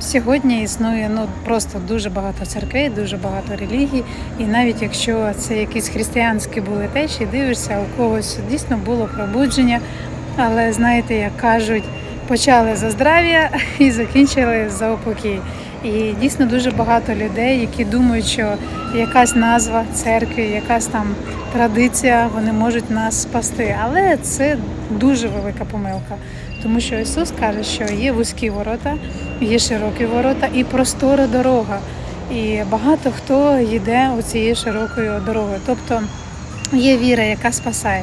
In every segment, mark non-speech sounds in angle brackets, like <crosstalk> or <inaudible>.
Сьогодні існує ну просто дуже багато церквей, дуже багато релігій, і навіть якщо це якісь християнські були течії, дивишся, у когось дійсно було пробудження. Але знаєте, як кажуть, почали за здрав'я <laughs> і закінчили за упокій. І дійсно дуже багато людей, які думають, що якась назва церкви, якась там традиція, вони можуть нас спасти. Але це дуже велика помилка. Тому що Ісус каже, що є вузькі ворота, є широкі ворота і простора дорога. І багато хто йде оцією широкою дорогою. Тобто є віра, яка спасає,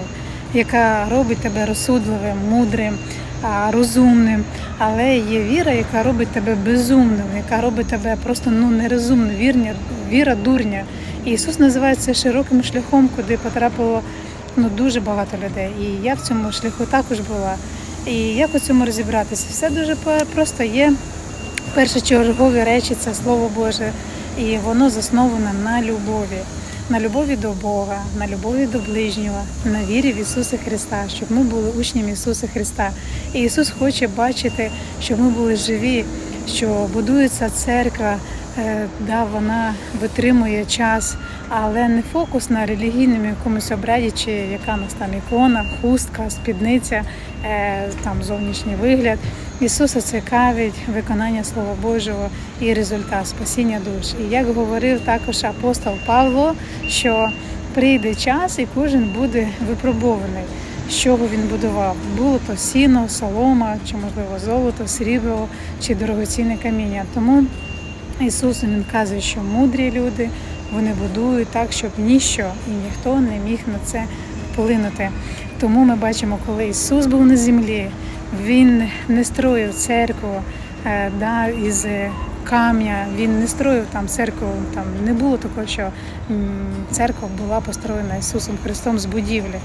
яка робить тебе розсудливим, мудрим, розумним. Але є віра, яка робить тебе безумним, яка робить тебе просто ну нерозумним, вірня, віра дурня. І Ісус називає це широким шляхом, куди потрапило ну дуже багато людей. І я в цьому шляху також була. І як у цьому розібратися? Все дуже просто є першочергові речі це Слово Боже, і воно засноване на любові, на любові до Бога, на любові до ближнього, на вірі в Ісуса Христа, щоб ми були учнями Ісуса Христа. І Ісус хоче бачити, щоб ми були живі, що будується церква. Е, Да, вона витримує час, але не фокус на релігійному якомусь обряді, чи яка нас там ікона, хустка, спідниця, е, там зовнішній вигляд. Ісуса цікавить виконання Слова Божого і результат спасіння душ. І як говорив також апостол Павло, що прийде час і кожен буде випробований. З чого він будував? Було то сіно, солома, чи можливо золото, срібло чи дорогоцінне каміння. Тому Ісус він каже, що мудрі люди вони будують так, щоб ніщо і ніхто не міг на це вплинути. Тому ми бачимо, коли Ісус був на землі, Він не строїв церкву е, да, із камня, він не строїв там церкву. Там не було такого, що церква була построєна Ісусом Христом з будівлі.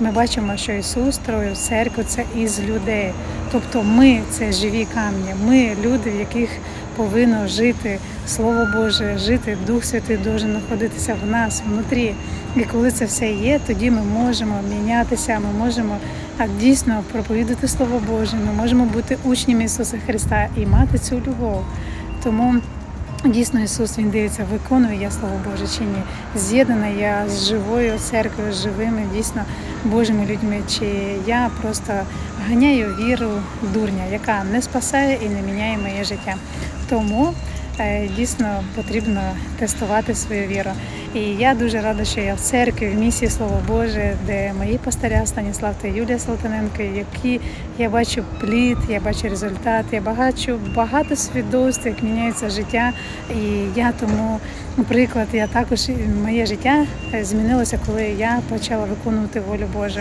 Ми бачимо, що Ісус строїв церкву це із людей. Тобто ми це живі камні, ми люди, в яких повинно жити Слово Боже, жити Дух Святий должен знаходитися в нас внутрі. І коли це все є, тоді ми можемо мінятися, ми можемо дійсно проповідати Слово Боже, ми можемо бути учнями Ісуса Христа і мати цю любов. Тому Дійсно, Ісус Він дивиться, виконую я Слово Боже чи ні. З'єднана я з живою церквою, з живими, дійсно Божими людьми, чи я просто ганяю віру дурня, яка не спасає і не міняє моє життя. Тому е, дійсно потрібно тестувати свою віру. І я дуже рада, що я в церкві, в місії Слово Боже, де мої пастиря Станіслав та Юлія Салтаненко, які я бачу плід, я бачу результат, я бачу багато свідоцтв, як міняється життя. І я тому приклад, я також моє життя е, змінилося, коли я почала виконувати волю Божу.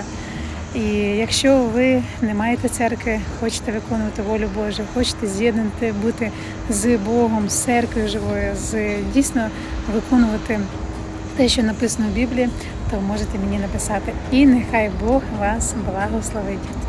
І якщо ви не маєте церкви, хочете виконувати волю Божу, хочете з'єднати, бути з Богом, з церквою живою, з дійсно виконувати те, що написано в Біблії, то можете мені написати. І нехай Бог вас благословить.